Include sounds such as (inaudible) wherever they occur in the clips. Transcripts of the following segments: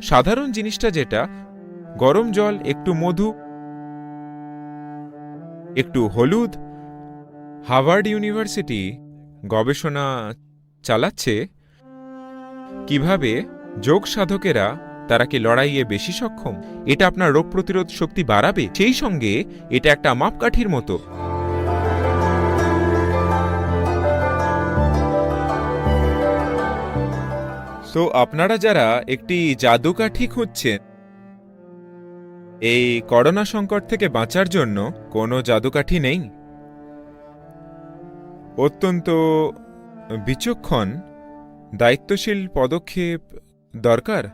সাধারণ জিনিসটা যেটা, গরম জল, একটু মধু, একটু হলুদ, হার্ভার্ড ইউনিভার্সিটি গবেষণা চালাচ্ছে কীভাবে যোগ সাধকেরা তারা কি লড়াইয়ে বেশি সক্ষম? এটা আপনার রোগ প্রতিরোধ শক্তি বাড়াবে? সেই সঙ্গে এটা একটা মাপকাঠির মতো। তো আপনারা যারা একটি জাদুকাঠি খুঁজছেন, এই করোনা সংকট থেকে বাঁচার জন্য কোনো জাদুকাঠি নেই? অত্যন্ত বিচক্ষণ, দায়িত্বশীল পদক্ষেপ দরকার।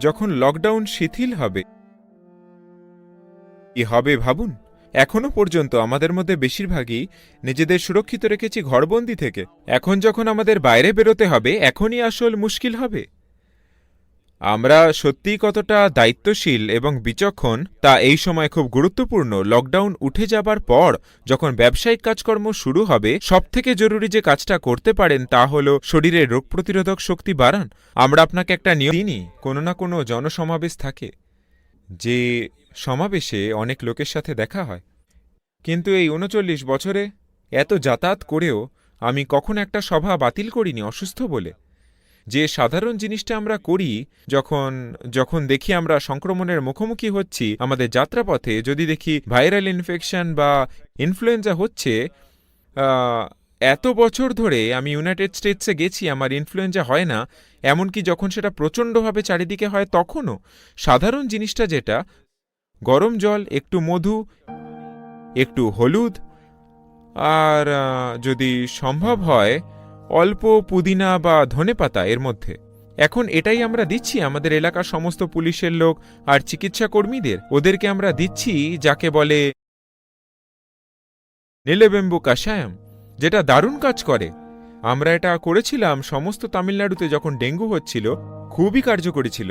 যখন লকডাউন শিথিল হবে, কি হবে ভাবুন? এখনও পর্যন্ত আমাদের মধ্যে বেশিরভাগই নিজেদের সুরক্ষিত রেখেছি ঘরবন্দি থেকে। এখন যখন আমাদের বাইরে বেরোতে হবে, এখনই আসল মুশকিল হবে। আমরা সত্যিই কতটা দায়িত্বশীল এবং বিচক্ষণ, তা এই সময় খুব গুরুত্বপূর্ণ। লকডাউন উঠে যাবার পর যখন ব্যবসায়িক কাজকর্ম শুরু হবে, সবথেকে জরুরি যে কাজটা করতে পারেন তা হল শরীরের রোগ প্রতিরোধক শক্তি বাড়ান। আমরা আপনাকে একটা নিয়ম দিনই কোনো না কোনো জনসমাবেশ থাকে, যে সমাবেশে অনেক লোকের সাথে দেখা হয়। কিন্তু এই উনচল্লিশ বছরে এত যাতায়াত করেও আমি কখন একটা সভা বাতিল করিনি অসুস্থ বলে। যে সাধারণ জিনিসটা আমরা করি, যখন যখন দেখি আমরা সংক্রমণের মুখোমুখি হচ্ছি আমাদের যাত্রাপথে, যদি দেখি ভাইরাল ইনফেকশন বা ইনফ্লুয়েঞ্জা হচ্ছে এত বছর ধরে আমি ইউনাইটেড স্টেটসে গেছি, আমার ইনফ্লুয়েঞ্জা হয় না, এমনকি যখন সেটা প্রচণ্ডভাবে চারিদিকে হয় তখনও, সাধারণ জিনিসটা যেটা গরম জল, একটু মধু, একটু হলুদ, আর যদি সম্ভব হয়, অল্প পুদিনা বা ধনেপাতা এর মধ্যে। এখন এটাই আমরা দিচ্ছি, আমাদের এলাকার সমস্ত পুলিশের লোক আর চিকিৎসা কর্মীদের ওদেরকে আমরা দিচ্ছি, যাকে বলে নীলেবেম্বু কাশায়াম যেটা দারুণ কাজ করে। আমরা এটা করেছিলাম, সমস্ত তামিলনাড়ুতে যখন ডেঙ্গু হচ্ছিল, খুবই কার্যকরী ছিল।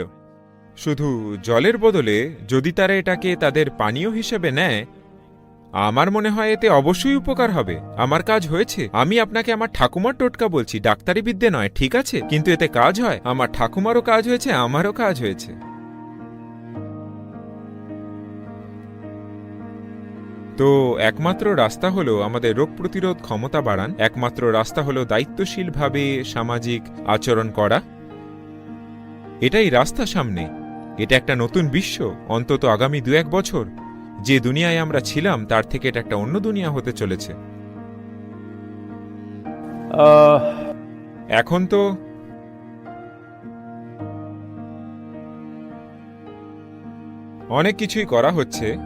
শুধু জলের বদলে যদি তারা এটাকে তাদের পানীয় হিসেবে নেয়, আমার মনে হয় এতে অবশ্যই উপকার হবে। আমার কাজ হয়েছে। আমি আপনাকে আমার ঠাকুমার টোটকা বলছি। ডাক্তারি বিদ্যে নয়, ঠিক আছে? কিন্তু এতে কাজ হয়। আমার ঠাকুমারও কাজ হয়েছে, আমারও কাজ হয়েছে। তো একমাত্র রাস্তা হলো আমাদের রোগ প্রতিরোধ ক্ষমতা বাড়ান। একমাত্র রাস্তা হলো দায়িত্বশীলভাবে সামাজিক আচরণ করা। এটাই রাস্তা সামনে। এটা একটা নতুন বিশ্ব, অন্তত আগামী দু এক বছর। যে দুনিয়ায় আমরা ছিলাম, তার থেকে এটা একটা অন্য দুনিয়া হতে চলেছে। এখন তো অনেক কিছুই করা হচ্ছে।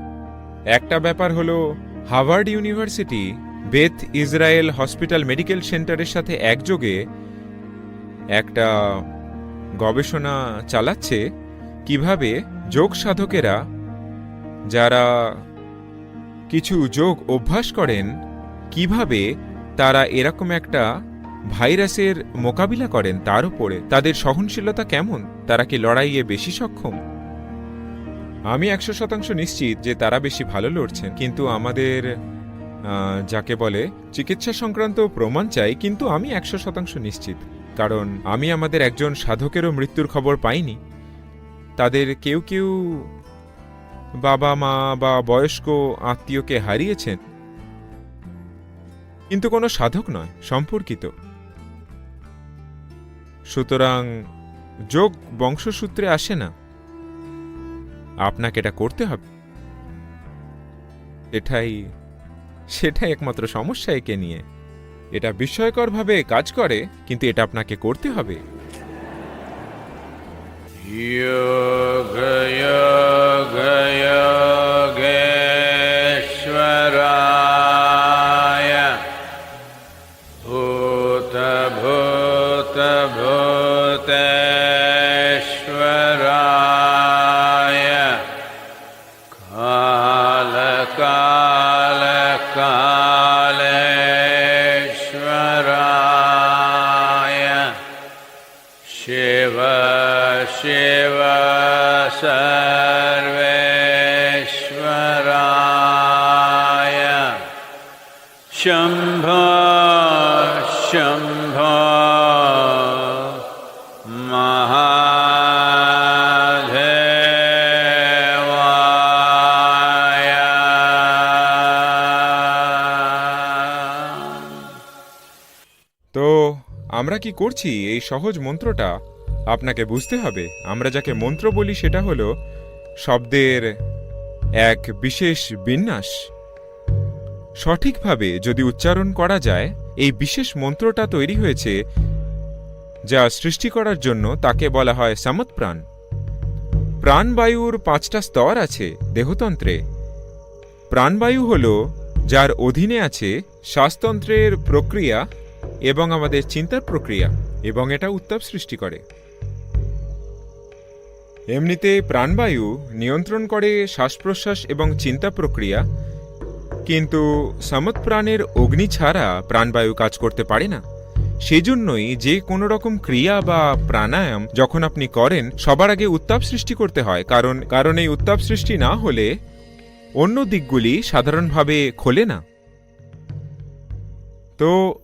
একটা ব্যাপার হলো Harvard University, Beth Israel hospital medical সেন্টারের সাথে একযোগে একটা গবেষণা চালাচ্ছে। কীভাবে যোগ সাধকেরা, যারা কিছু যোগ অভ্যাস করেন, কীভাবে তারা এরকম একটা ভাইরাসের মোকাবিলা করেন তার উপরে? তাদের সহনশীলতা কেমন? তারা কি লড়াইয়ে বেশি সক্ষম? আমি একশো শতাংশ নিশ্চিত যে তারা বেশি ভালো লড়ছেন, কিন্তু আমাদের যাকে বলে চিকিৎসা সংক্রান্ত প্রমাণ চাই, কিন্তু আমি একশো শতাংশ নিশ্চিত। কারণ আমি আমাদের একজন সাধকেরও মৃত্যুর খবর পাইনি। তাদের কেউ কেউ বাবা মা বা বয়স্ক আত্মীয়কে হারিয়েছেন। কিন্তু কোনো সাধক নয়, সম্পর্কিত। সুতরাং যোগ বংশসূত্রে আসে না। আপনাকে এটা করতে হবে। এটাই, সেটাই একমাত্র সমস্যা একে নিয়ে। এটা বিস্ময়করভাবে কাজ করে, কিন্তু এটা আপনাকে করতে হবে। Yoga, yoga, yoga. Shambho Shambho महाधेवाय তো, আমরা কি করছি এই সহজ মন্ত্রটা? আপনাকে বুঝতে হবে, আমরা যাকে মন্ত্র বলি সেটা হলো শব্দের এক বিশেষ বিন্যাস। সঠিকভাবে যদি উচ্চারণ করা যায়, এই বিশেষ মন্ত্রটা তৈরি হয়েছে যা সৃষ্টি করার জন্য তাকে বলা হয় সামৎপ্রাণ। প্রাণবায়ুর পাঁচটা স্তর আছে দেহতন্ত্রে। প্রাণবায়ু হল যার অধীনে আছে শ্বাসতন্ত্রের প্রক্রিয়া এবং আমাদের চিন্তার প্রক্রিয়া এবং এটা উত্তাপ সৃষ্টি করে। এমনিতে প্রাণবায়ু নিয়ন্ত্রণ করে শ্বাস প্রশ্বাস এবং চিন্তা প্রক্রিয়া কিন্তু সমৎপ্রাণের অগ্নি ছাড়া প্রাণবায়ু কাজ করতে পারে না। সেজন্যই যে কোনো রকম ক্রিয়া বা প্রাণায়াম যখন আপনি করেন, সবার আগে উত্তাপ সৃষ্টি করতে হয়। কারণ কারণ এই উত্তাপ সৃষ্টি না হলে অন্য দিকগুলি সাধারণভাবে খোলে না। তো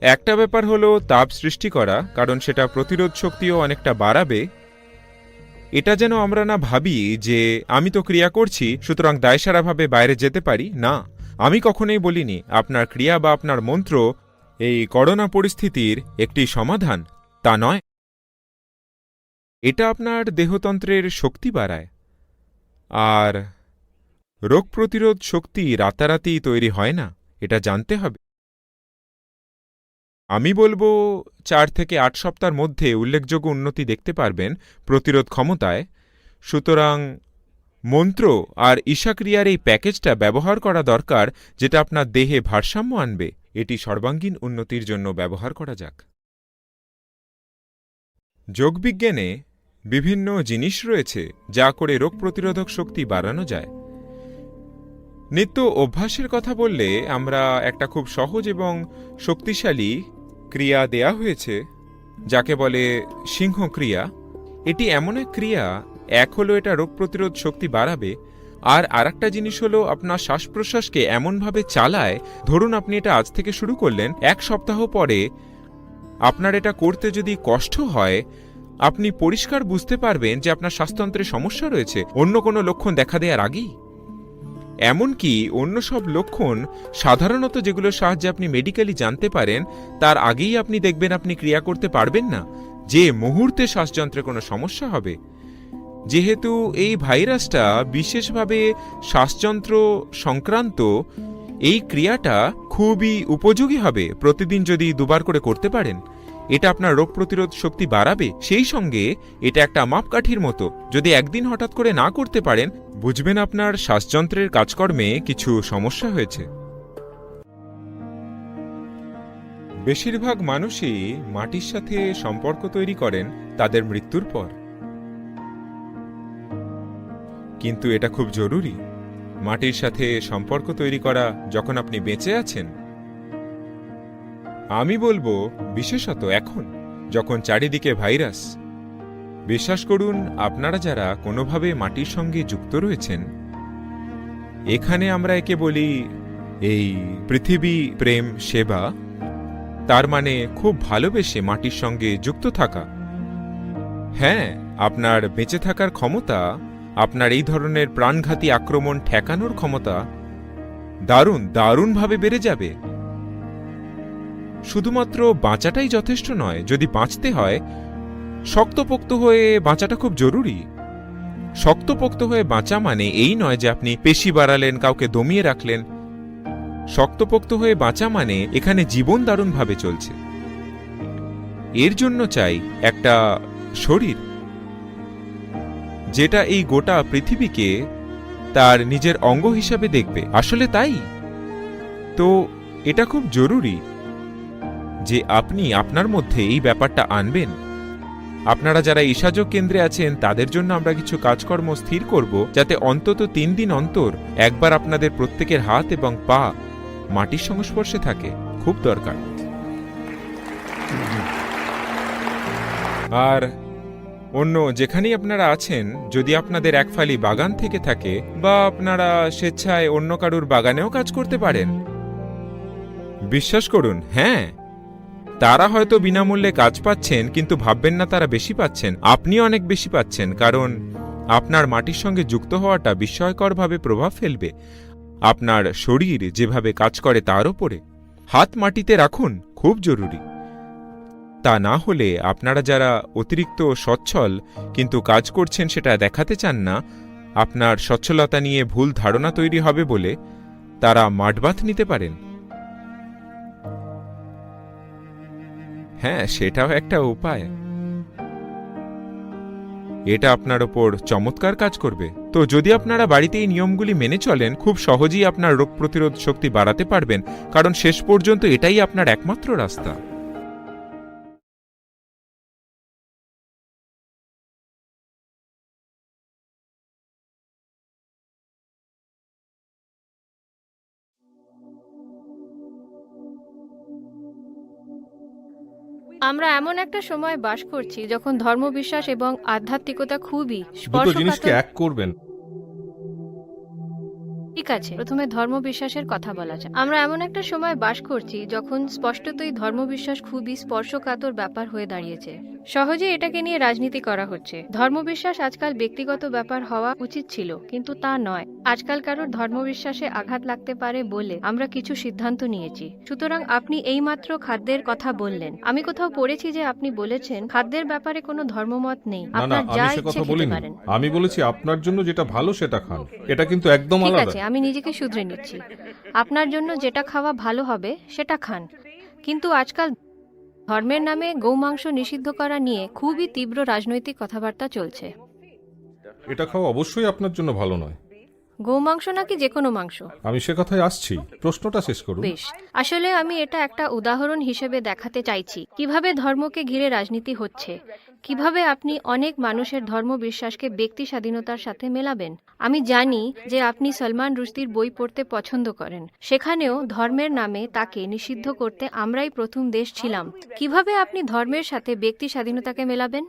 একটা ব্যাপার হলো তাপ সৃষ্টি করা, কারণ সেটা প্রতিরোধ শক্তিও অনেকটা বাড়াবে। এটা যেন আমরা না ভাবি যে আমি তো ক্রিয়া করছি, সুতরাং দায়সারাভাবে বাইরে যেতে পারি। না। আমি কখনোই বলিনি, আপনার ক্রিয়া বা আপনার মন্ত্র এই করোনা পরিস্থিতির একটি সমাধান, তা নয়। এটা আপনার দেহতন্ত্রের শক্তি বাড়ায়। আর রোগ প্রতিরোধ শক্তি রাতারাতি তৈরি হয় না, এটা জানতে হবে। আমি বলব, চার থেকে আট সপ্তাহের মধ্যে উল্লেখযোগ্য উন্নতি দেখতে পারবেন প্রতিরোধ ক্ষমতায়। সুতরাং মন্ত্র আর ঈশাক্রিয়ার এই প্যাকেজটা ব্যবহার করা দরকার যেটা আপনার দেহে ভারসাম্য আনবে। এটি সর্বাঙ্গীন উন্নতির জন্য ব্যবহার করা যাক। যোগবিজ্ঞানে বিভিন্ন জিনিস রয়েছে যা করে রোগ প্রতিরোধক শক্তি বাড়ানো যায়। নিত্য অভ্যাসের কথা বললে আমরা একটা খুব সহজ এবং শক্তিশালী ক্রিয়া দেয়া হয়েছে, যাকে বলে সিংহ ক্রিয়া এটি এমন এক ক্রিয়া এক হলো এটা রোগ প্রতিরোধ শক্তি বাড়াবে, আর আরেকটা জিনিস হলো আপনার শ্বাস প্রশ্বাসকে এমনভাবে চালায়, ধরুন আপনি এটা আজ থেকে শুরু করলেন, এক সপ্তাহ পরে আপনার এটা করতে যদি কষ্ট হয়, আপনি পরিষ্কার বুঝতে পারবেন যে আপনার শ্বাসতন্ত্রে সমস্যা রয়েছে, অন্য কোনো লক্ষণ দেখা দেওয়ার আগেই। এমনকি অন্য সব লক্ষণ, সাধারণত যেগুলোর সাহায্যে আপনি মেডিকেলি জানতে পারেন, তার আগেই আপনি দেখবেন আপনি ক্রিয়া করতে পারবেন না, যে মুহূর্তে শ্বাসযন্ত্রে কোনো সমস্যা হবে। যেহেতু এই ভাইরাসটা বিশেষভাবে শ্বাসযন্ত্র সংক্রান্ত, এই ক্রিয়াটা খুবই উপযোগী হবে প্রতিদিন যদি দুবার করে করতে পারেন। এটা আপনার রোগ প্রতিরোধ শক্তি বাড়াবে। সেই সঙ্গে এটা একটা মাপকাঠির মতো। যদি একদিন হঠাৎ করে না করতে পারেন, বুঝবেন আপনার শ্বাসযন্ত্রের কাজকর্মে কিছু সমস্যা হয়েছে। বেশিরভাগ মানুষই মাটির সাথে সম্পর্ক তৈরি করেন তাদের মৃত্যুর পর। কিন্তু এটা খুব জরুরি। মাটির সাথে সম্পর্ক তৈরি করা যখন আপনি বেঁচে আছেন, আমি বলব বিশেষত এখন, যখন চারিদিকে ভাইরাস। বিশ্বাস করুন, আপনারা যারা কোনোভাবে মাটির সঙ্গে যুক্ত রয়েছেন, এখানে আমরা একে বলি এই পৃথিবী প্রেম সেবা। তার মানে খুব ভালোবেসে মাটির সঙ্গে যুক্ত থাকা। হ্যাঁ আপনার বেঁচে থাকার ক্ষমতা আপনার এই ধরনের প্রাণঘাতী আক্রমণ ঠেকানোর ক্ষমতা দারুণ, দারুণভাবে বেড়ে যাবে। শুধুমাত্র বাঁচাটাই যথেষ্ট নয়, যদি বাঁচতে হয়, শক্তপোক্ত হয়ে বাঁচাটা খুব জরুরি। শক্তপোক্ত হয়ে বাঁচা মানে এই নয় যে আপনি পেশি বাড়ালেন, কাউকে দমিয়ে রাখলেন। শক্তপোক্ত হয়ে বাঁচা মানে এখানে জীবন দারুণভাবে চলছে। এর জন্য চাই একটা শরীর যেটা এই গোটা পৃথিবীকে তার নিজের অঙ্গ হিসাবে দেখবে। আসলে তাই? তো এটা খুব জরুরি যে আপনি আপনার মধ্যে এই ব্যাপারটা আনবেন। আপনারা যারা ঈশাযোগ কেন্দ্রে আছেন, তাদের জন্য আমরা কিছু কাজকর্ম স্থির করব যাতে অন্তত তিন দিন অন্তর একবার আপনাদের প্রত্যেকের হাত এবং পা মাটির সংস্পর্শে থাকে। খুব দরকার। আর অন্য যেখানেই আপনারা আছেন, যদি আপনাদের এক ফালি বাগান থেকে থাকে, বা আপনারা স্বেচ্ছায় অন্য কারুর বাগানেও কাজ করতে পারেন। বিশ্বাস করুন হ্যাঁ। তারা হয়তো বিনামূল্যে কাজ পাচ্ছেন, কিন্তু ভাববেন না তারা বেশি পাচ্ছেন। আপনি অনেক বেশি পাচ্ছেন, কারণ আপনার মাটির সঙ্গে যুক্ত হওয়াটা বিস্ময়করভাবে প্রভাব ফেলবে। আপনার শরীর যেভাবে কাজ করে তার ওপরে। হাত মাটিতে রাখুন, খুব জরুরি। তা না হলে আপনারা যারা অতিরিক্ত সচ্ছল কিন্তু কাজ করছেন সেটা দেখাতে চান না, আপনার সচ্ছলতা নিয়ে ভুল ধারণা তৈরি হবে বলে তারা মাঠবাত নিতে পারেন। হ্যাঁ সেটাও একটা উপায়। এটা আপনার ওপর চমৎকার কাজ করবে। তো যদি আপনারা বাড়িতে এই নিয়মগুলি মেনে চলেন, খুব সহজেই আপনার রোগ প্রতিরোধ শক্তি বাড়াতে পারবেন, কারণ শেষ পর্যন্ত এটাই আপনার একমাত্র রাস্তা। আমরা এমন একটা সময় বাস করছি যখন ধর্মবিশ্বাস এবং আধ্যাত্মিকতা খুবই দুটো জিনিসকে স্পর্শকাতর এক করবেন। ঠিক আছে প্রথমে ধর্মবিশ্বাসের কথা বলা যায় আমরা এমন একটা সময় বাস করছি যখন স্পষ্টতই ধর্মবিশ্বাস খুবই স্পর্শকাতর ব্যাপার হয়ে দাঁড়িয়েছে। সহজে এটাকে নিয়ে রাজনীতি করা হচ্ছে। ধর্মবিশ্বাস আজকাল ব্যক্তিগত ব্যাপার হওয়া উচিত ছিল কিন্তু তা নয়। আজকাল কারোর ধর্মবিশ্বাসে আঘাত লাগতে পারে বলে আমরা কিছু সিদ্ধান্ত নিয়েছি। সুতরাং আপনি এইমাত্র খাদ্যের কথা বললেন। আমি কোথাও পড়েছি যে আপনি বলেছেন খাদ্যের ব্যাপারে কোনো ধর্মমত নেই। আপনার আমি যা ইচ্ছে খেতে পারেন। আমি বলেছি আপনার জন্য যেটা ভালো সেটা খান। এটা কিন্তু একদম ঠিক আলাদা। আছে আমি নিজেকে শুধরে নিচ্ছি। আপনার জন্য যেটা খাওয়া ভালো হবে সেটা খান। কিন্তু আজকাল ধর্মের নামে গৌমাংস নিষিদ্ধ করা নিয়ে খুবই তীব্র রাজনৈতিক কথাবার্তা চলছে। এটা খাওয়া অবশ্যই আপনার জন্য ভালো নয়। গৌমাংস নাকি যে কোনো মাংস? আমি সে কথায় আসছি। প্রশ্নটা শেষ করুন। বেশ। আসলে আমি এটা একটা উদাহরণ হিসেবে দেখাতে চাইছি। কীভাবে ধর্মকে ঘিরে রাজনীতি হচ্ছে? কীভাবে আপনি অনেক মানুষের ধর্ম বিশ্বাসকে ব্যক্তি স্বাধীনতার সাথে মেলাবেন? আমি জানি যে আপনি সলমান রুশদির বই পড়তে পছন্দ করেন। সেখানেও ধর্মের নামে তাকে নিষিদ্ধ করতে আমরাই প্রথম দেশ ছিলাম। কীভাবে আপনি ধর্মের সাথে ব্যক্তি স্বাধীনতাকে মেলাবেন?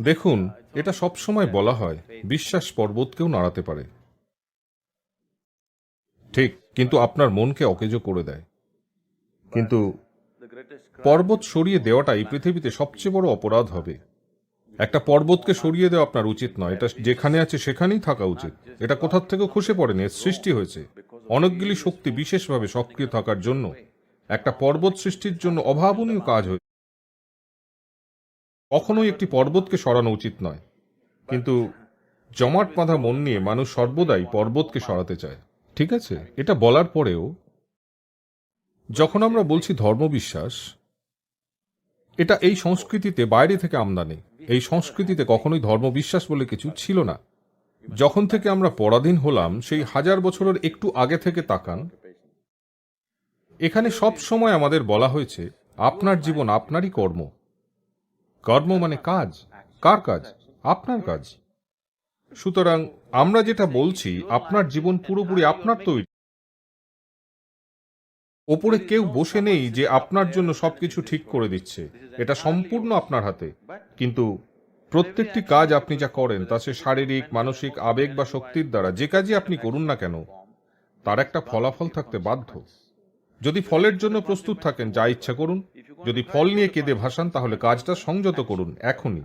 দেখুন, এটা সব সময় বলা হয়, বিশ্বাস পর্বতকেও নাড়াতে পারে। ঠিক, কিন্তু আপনার মনকে অকেজো করে দেয়। কিন্তু পর্বত সরিয়ে দেওয়াটা এই পৃথিবীতে সবচেয়ে বড় অপরাধ হবে। একটা পর্বতকে সরিয়ে দেওয়া আপনার উচিত নয়, এটা যেখানে আছে সেখানেই থাকা উচিত। এটা কোথার থেকে খসে পড়েনি সৃষ্টি হয়েছে। অনেকগুলি শক্তি বিশেষভাবে সক্রিয় থাকার জন্য একটা পর্বত সৃষ্টির জন্য অভাবনীয় কাজ হয়েছে কখনোই একটি পর্বতকে সরানো উচিত নয়। কিন্তু জমাট বাঁধা মন নিয়ে মানুষ সর্বদাই পর্বতকে সরাতে চায়। ঠিক আছে? এটা বলার পরেও যখন আমরা বলছি ধর্মবিশ্বাস, এটা এই সংস্কৃতিতে বাইরে থেকে আমদানি। এই সংস্কৃতিতে কখনোই ধর্মবিশ্বাস বলে কিছু ছিল না। যখন থেকে আমরা পরাধীন হলাম, সেই হাজার বছরের একটু আগে থেকে তাকান। এখানে সব সময় আমাদের বলা হয়েছে, আপনার জীবন আপনারই কর্ম। কর্ম মানে কাজ। কার কাজ? আপনার কাজ। সুতরাং আমরা যেটা বলছি, আপনার জীবন পুরোপুরি আপনার তৈরি। ওপরে কেউ বসে নেই যে আপনার জন্য সবকিছু ঠিক করে দিচ্ছে। এটা সম্পূর্ণ আপনার হাতে। কিন্তু প্রত্যেকটি কাজ আপনি যা করেন তা সে শারীরিক মানসিক আবেগ বা শক্তির দ্বারা যে কাজই আপনি করুন না কেন তার একটা ফলাফল থাকতে বাধ্য। যদি ফলের জন্য প্রস্তুত থাকেন যা ইচ্ছা করুন যদি ফল নিয়ে কেঁদে ভাসান তাহলে কাজটা সংযত করুন এখনই।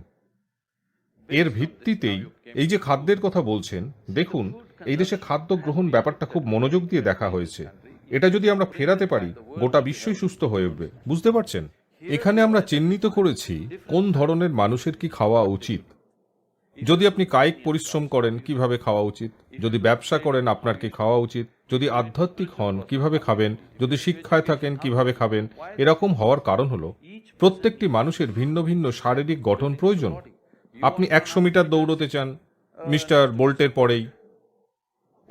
এর ভিত্তিতেই এই যে খাদ্যের কথা বলছেন দেখুন এই দেশে খাদ্য গ্রহণ ব্যাপারটা খুব মনোযোগ দিয়ে দেখা হয়েছে। এটা যদি আমরা ফেরাতে পারি, গোটা বিশ্বই সুস্থ হয়ে উঠবে। বুঝতে পারছেন? এখানে আমরা চিহ্নিত করেছি কোন ধরনের মানুষের কি খাওয়া উচিত। যদি আপনি কায়িক পরিশ্রম করেন, কীভাবে খাওয়া উচিত? যদি ব্যবসা করেন, আপনার কি খাওয়া উচিত? যদি আধ্যাত্মিক হন, কীভাবে খাবেন? যদি শিক্ষায় থাকেন, কীভাবে খাবেন? এরকম হওয়ার কারণ হলো, প্রত্যেকটি মানুষের ভিন্ন ভিন্ন শারীরিক গঠন প্রয়োজন। আপনি একশো মিটার দৌড়তে চান, মিস্টার বোল্টের পরেই।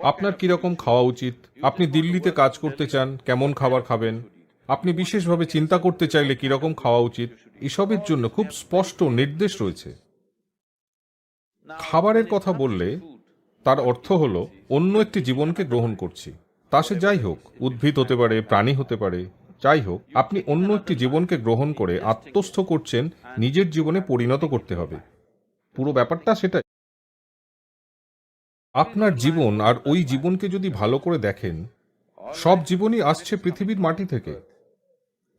আপনার কীরকম খাওয়া উচিত? আপনি দিল্লিতে কাজ করতে চান, কেমন খাবার খাবেন? আপনি বিশেষভাবে চিন্তা করতে চাইলে কীরকম খাওয়া উচিত? এসবের জন্য খুব স্পষ্ট নির্দেশ রয়েছে। খাবারের কথা বললে তার অর্থ হল, অন্য একটি জীবনকে গ্রহণ করছি। তা সে যাই হোক, উদ্ভিদ হতে পারে, প্রাণী হতে পারে, যাই হোক, আপনি অন্য একটি জীবনকে গ্রহণ করে আত্মস্থ করছেন, নিজের জীবনে পরিণত করতে হবে। পুরো ব্যাপারটা সেটাই। আপনার জীবন আর ওই জীবনকে যদি ভালো করে দেখেন সব জীবনই আসছে পৃথিবীর মাটি থেকে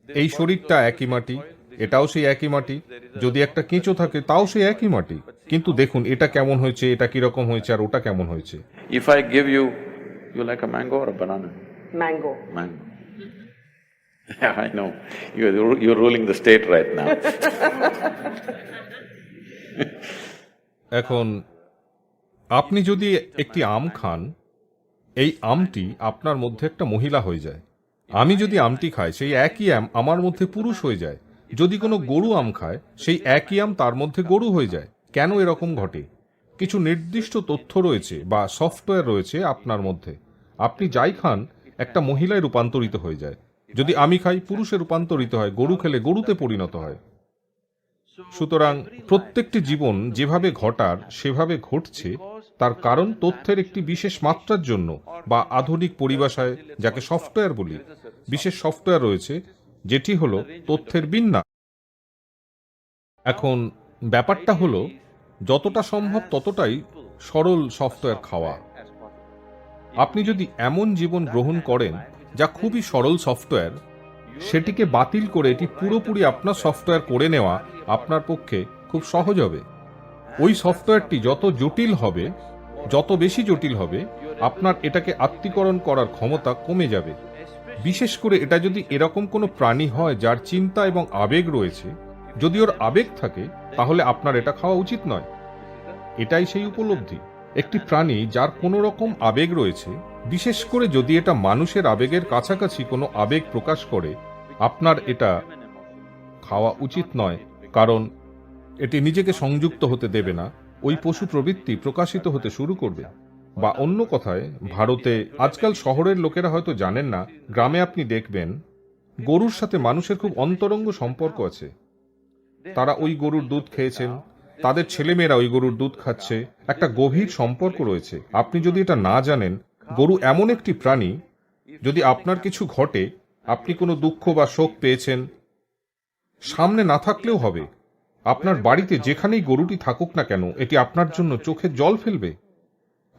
এই শরীরটা একই মাটি এটাও সেই একই মাটি যদি একটা কেঁচো থাকে তাও সেই একই মাটি কিন্তু দেখুন এটা কেমন হয়েছে এটা কীরকম হয়েছে আর ওটা কেমন হয়েছে I give you, you like a mango or a banana? Mango. Mango. (laughs) I know. You're, you're ruling the state right now. (laughs) এখন আপনি যদি একটি আম খান, এই আমটি আপনার মধ্যে একটা মহিলা হয়ে যায়। আমি যদি আমটি খাই, সেই একই আম আমার মধ্যে পুরুষ হয়ে যায়। যদি কোনো গরু আম খায়, সেই একই আম তার মধ্যে গরু হয়ে যায়। কেন এরকম ঘটে? কিছু নির্দিষ্ট তথ্য রয়েছে বা সফটওয়্যার রয়েছে আপনার মধ্যে। আপনি যাই খান, একটা মহিলায় রূপান্তরিত হয়ে যায়। যদি আমি খাই, পুরুষে রূপান্তরিত হয়, গরু খেলে গরুতে পরিণত হয়। সুতরাং প্রত্যেকটি জীবন যেভাবে ঘটার, সেভাবে ঘটছে তার কারণ তথ্যের একটি বিশেষ মাত্রার জন্য বা আধুনিক পরিভাষায়, যাকে সফটওয়্যার বলি। বিশেষ সফটওয়্যার রয়েছে, যেটি হলো তথ্যের বিন্যাস। এখন ব্যাপারটা হলো, যতটা সম্ভব ততটাই সরল সফটওয়্যার খাওয়া। আপনি যদি এমন জীবন গ্রহণ করেন, যা খুবই সরল সফটওয়্যার সেটিকে বাতিল করে এটি পুরোপুরি আপনার সফটওয়্যার করে নেওয়া আপনার পক্ষে খুব সহজ হবে। ওই সফটওয়্যারটি যত জটিল হবে, যত বেশি জটিল হবে, আপনার এটাকে আত্মীকরণ করার ক্ষমতা কমে যাবে। বিশেষ করে এটা যদি এরকম কোনো প্রাণী হয় যার চিন্তা এবং আবেগ রয়েছে, যদি ওর আবেগ থাকে, তাহলে আপনার এটা খাওয়া উচিত নয়। এটাই সেই উপলব্ধি। একটি প্রাণী যার কোনো রকম আবেগ রয়েছে, বিশেষ করে যদি এটা মানুষের আবেগের কাছাকাছি কোনো আবেগ প্রকাশ করে, আপনার এটা খাওয়া উচিত নয়, কারণ এটি নিজেকে সংযুক্ত হতে দেবে না, ওই পশু প্রবৃত্তি প্রকাশিত হতে শুরু করবে। বা অন্য কথায়, ভারতে আজকাল শহরের লোকেরা হয়তো জানেন না, গ্রামে আপনি দেখবেন, গরুর সাথে মানুষের খুব অন্তরঙ্গ সম্পর্ক আছে। তারা ওই গরুর দুধ খেয়েছেন, তাদের ছেলেমেয়েরা ওই গরুর দুধ খাচ্ছে, একটা গভীর সম্পর্ক রয়েছে। আপনি যদি এটা না জানেন, গরু এমন একটি প্রাণী, যদি আপনার কিছু ঘটে, আপনি কোনো দুঃখ বা শোক পেয়েছেন, সামনে না থাকলেও হবে। আপনার বাড়িতে যেখানেই গরুটি থাকুক না কেন এটি আপনার জন্য চোখে জল ফেলবে।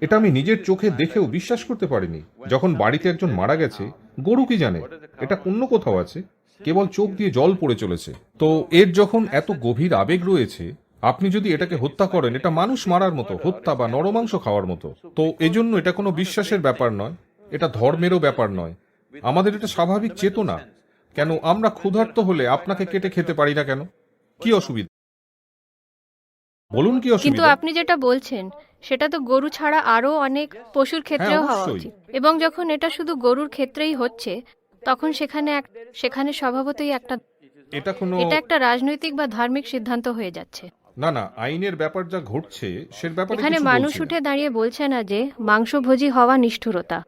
এটা আমি নিজের চোখে দেখেও বিশ্বাস করতে পারিনি। যখন বাড়িতে একজন মারা গেছে গরু কি জানে? এটা অন্য কোথাও আছে। কেবল চোখ দিয়ে জল পড়ে চলেছে। তো এর যখন এত গভীর আবেগ রয়েছে আপনি যদি এটাকে হত্যা করেন এটা মানুষ মারার মতো হত্যা বা নরমাংস খাওয়ার মতো। তো এজন্য এটা কোনো বিশ্বাসের ব্যাপার নয় এটা ধর্মেরও ব্যাপার নয়। আমাদের এটা স্বাভাবিক চেতনা। কেন আমরা ক্ষুধার্ত হলে আপনাকে কেটে খেতে পারি না কেন? কি অসুবিধা? বলুন কি কিন্তু অসুবিধা? আপনি যেটা বলছেন সেটা তো গরু ছাড়া আরও অনেক পশুর ক্ষেত্রেও হওয়া অবশ্যই। উচিত। এবং যখন এটা শুধু গরুর ক্ষেত্রেই হচ্ছে তখন সেখানে এক- সেখানে স্বভাবতই একটা এটা কোনো এটা একটা রাজনৈতিক বা ধার্মিক সিদ্ধান্ত হয়ে যাচ্ছে। না না আইনের ব্যাপার যা ঘটছে সে ব্যাপারে এখানে কিছু মানুষ বলছি না। উঠে দাঁড়িয়ে বলছে না যে মাংসভোজী হওয়া নিষ্ঠুরতা।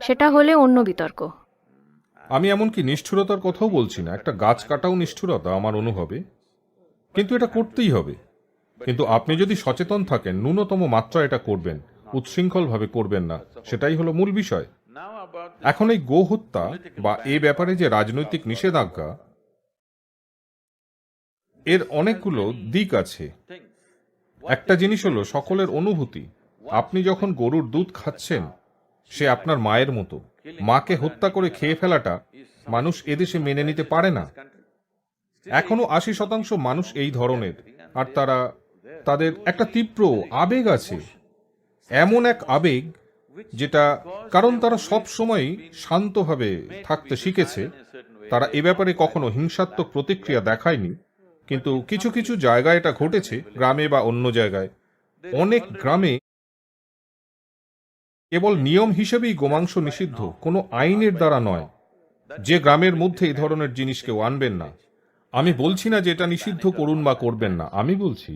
সেটা হলে অন্য বিতর্ক। আমি এমনকি নিষ্ঠুরতার কথাও বলছি না। একটা গাছ কাটাও নিষ্ঠুরতা আমার অনুভবে। কিন্তু এটা করতেই হবে। কিন্তু আপনি যদি সচেতন থাকেন, ন্যূনতম মাত্রা এটা করবেন উচ্ছৃঙ্খলভাবে করবেন না, সেটাই হলো মূল বিষয়। এখন এই গো হত্যা বা এ ব্যাপারে যে রাজনৈতিক নিষেধাজ্ঞা, এর অনেকগুলো দিক আছে। একটা জিনিস হলো সকলের অনুভূতি। আপনি যখন গরুর দুধ খাচ্ছেন, সে আপনার মায়ের মতো। মাকে হত্যা করে খেয়ে ফেলাটা মানুষ এদেশে মেনে নিতে পারে না। এখনও আশি শতাংশ মানুষ এই ধরনের। আর তারা, তাদের একটা তীব্র আবেগ আছে। এমন এক আবেগ যেটা, কারণ তারা সব সময় শান্তভাবে থাকতে শিখেছে। তারা এ ব্যাপারে কখনো হিংসাত্মক প্রতিক্রিয়া দেখায়নি। কিন্তু কিছু কিছু জায়গায় এটা ঘটেছে, গ্রামে বা অন্য জায়গায়। অনেক গ্রামে কেবল নিয়ম হিসেবেই গোমাংস নিষিদ্ধ, কোনো আইনের দ্বারা নয়। যে গ্রামের মধ্যে এই ধরনের জিনিস কেউ আনবেন না। আমি বলছি না যে এটা নিষিদ্ধ করুন বা করবেন না, আমি বলছি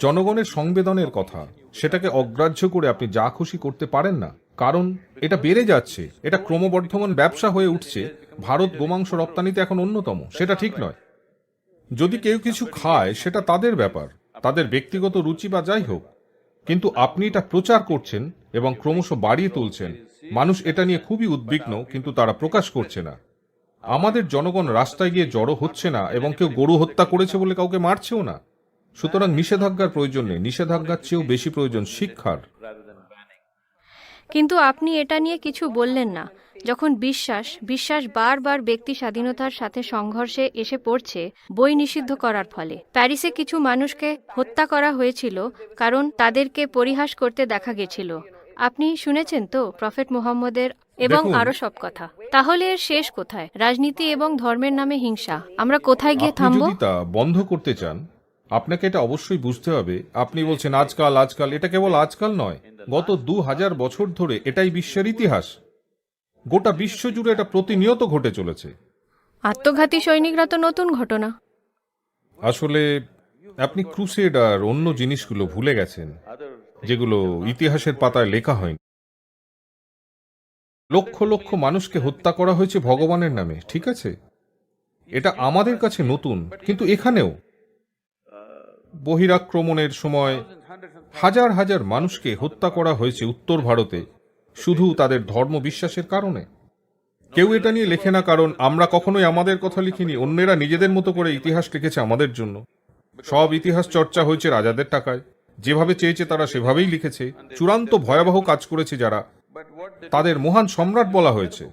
জনগণের সংবেদনের কথা, সেটাকে অগ্রাহ্য করে আপনি যা খুশি করতে পারেন না, কারণ এটা বেড়ে যাচ্ছে, এটা ক্রমবর্ধমান ব্যবসা হয়ে উঠছে, ভারত গোমাংস রপ্তানিতে এখন অন্যতম, সেটা ঠিক নয়। যদি কেউ কিছু খায়, সেটা তাদের ব্যাপার, তাদের ব্যক্তিগত রুচি বা যাই হোক, কিন্তু আপনি এটা প্রচার করছেন এবং ক্রমশ বাড়িয়ে তুলছেন, মানুষ এটা নিয়ে খুবই উদ্বিগ্ন, কিন্তু তারা প্রকাশ করছে না। আমাদের জনগণ রাস্তায় গিয়ে জড়ো হচ্ছে না এবং কেউ গরু হত্যা করেছে বলে কাউকে মারছেও না। সুতরাং নিষেধাজ্ঞার প্রয়োজন নেই। নিষেধাজ্ঞার চেয়েও বেশি প্রয়োজন শিক্ষার। কিন্তু আপনি এটা নিয়ে কিছু বললেন না। যখন বিশ্বাস বিশ্বাস বারবার ব্যক্তি স্বাধীনতার সাথে সংঘর্ষে এসে পড়ছে, বই নিষিদ্ধ করার ফলে। প্যারিসে কিছু মানুষকে হত্যা করা হয়েছিল কারণ তাদেরকে পরিহাস করতে দেখা গেছিল। আপনি শুনেছেন তো, প্রফেট মুহাম্মদের এবং আরও সব কথা। তাহলে এর শেষ কোথায়? রাজনীতি এবং ধর্মের নামে হিংসা। আমরা কোথায় গিয়ে থামবো? যদি তা বন্ধ করতে চান আপনাকে এটা অবশ্যই বুঝতে হবে। আপনি বলছেন আজকাল আজকাল। এটা কেবল আজকাল নয়। গত দু হাজার বছর ধরে এটাই বিশ্বের ইতিহাস। গোটা বিশ্ব জুড়ে এটা প্রতিনিয়ত ঘটে চলেছে। আত্মঘাতী সৈনিকরা তো নতুন ঘটনা। আসলে আপনি ক্রুসেড আর অন্য জিনিসগুলো ভুলে গেছেন যেগুলো ইতিহাসের পাতায় লেখা হয়নি। লক্ষ লক্ষ মানুষকে হত্যা করা হয়েছে ভগবানের নামে, ঠিক আছে? এটা আমাদের কাছে নতুন, কিন্তু এখানেও। বহিরাক্রমণের সময় হাজার হাজার মানুষকে হত্যা করা হয়েছে উত্তর ভারতে, শুধু তাদের ধর্ম বিশ্বাসের কারণে। কেউ এটা নিয়ে লেখে না, কারণ আমরা কখনোই আমাদের কথা লিখিনি, অন্যেরা নিজেদের মতো করে ইতিহাস লিখেছে আমাদের জন্য। সব ইতিহাস চর্চা হয়েছে রাজাদের টাকায়, যেভাবে চেয়েছে তারা সেভাবেই লিখেছে। চূড়ান্ত ভয়াবহ কাজ করেছে যারা তাদের মহান সম্রাট বলা হয়েছে।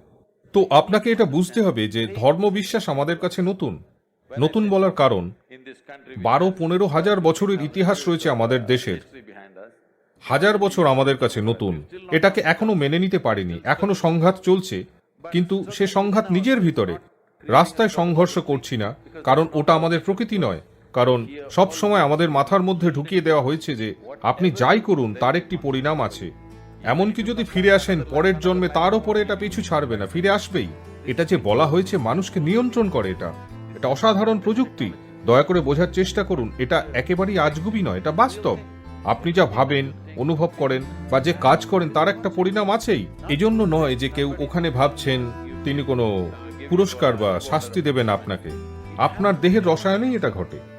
তো আপনাকে এটা বুঝতে হবে যে ধর্ম বিশ্বাস আমাদের কাছে নতুন। নতুন বলার কারণ, বারো পনেরো হাজার বছরের ইতিহাস রয়েছে আমাদের দেশের। হাজার বছর আমাদের কাছে নতুন। এটাকে এখনও মেনে নিতে পারিনি। এখনও সংঘাত চলছে, কিন্তু সে সংঘাত নিজের ভিতরে। রাস্তায় সংঘর্ষ করছি না, কারণ ওটা আমাদের প্রকৃতি নয়। কারণ সব সময় আমাদের মাথার মধ্যে ঢুকিয়ে দেওয়া হয়েছে যে আপনি যাই করুন, তার একটি পরিণাম আছে। এমনকি যদি ফিরে আসেন, পরের জন্মে তার উপরে এটা পিছু ছাড়বে না, ফিরে আসবেই। এটা যে বলা হয়েছে, মানুষকে নিয়ন্ত্রণ করে এটা। এটা অসাধারণ প্রযুক্তি। দয়া করে বোঝার চেষ্টা করুন, এটা একেবারেই আজগুবি নয়, এটা বাস্তব। আপনি যা ভাবেন, অনুভব করেন, বা যে কাজ করেন, তার একটা পরিণাম আছেই। এজন্য নয় যে কেউ ওখানে ভাবছেন, তিনি কোনো পুরস্কার বা শাস্তি দেবেন আপনাকে। আপনার দেহের রসায়নেই এটা ঘটে।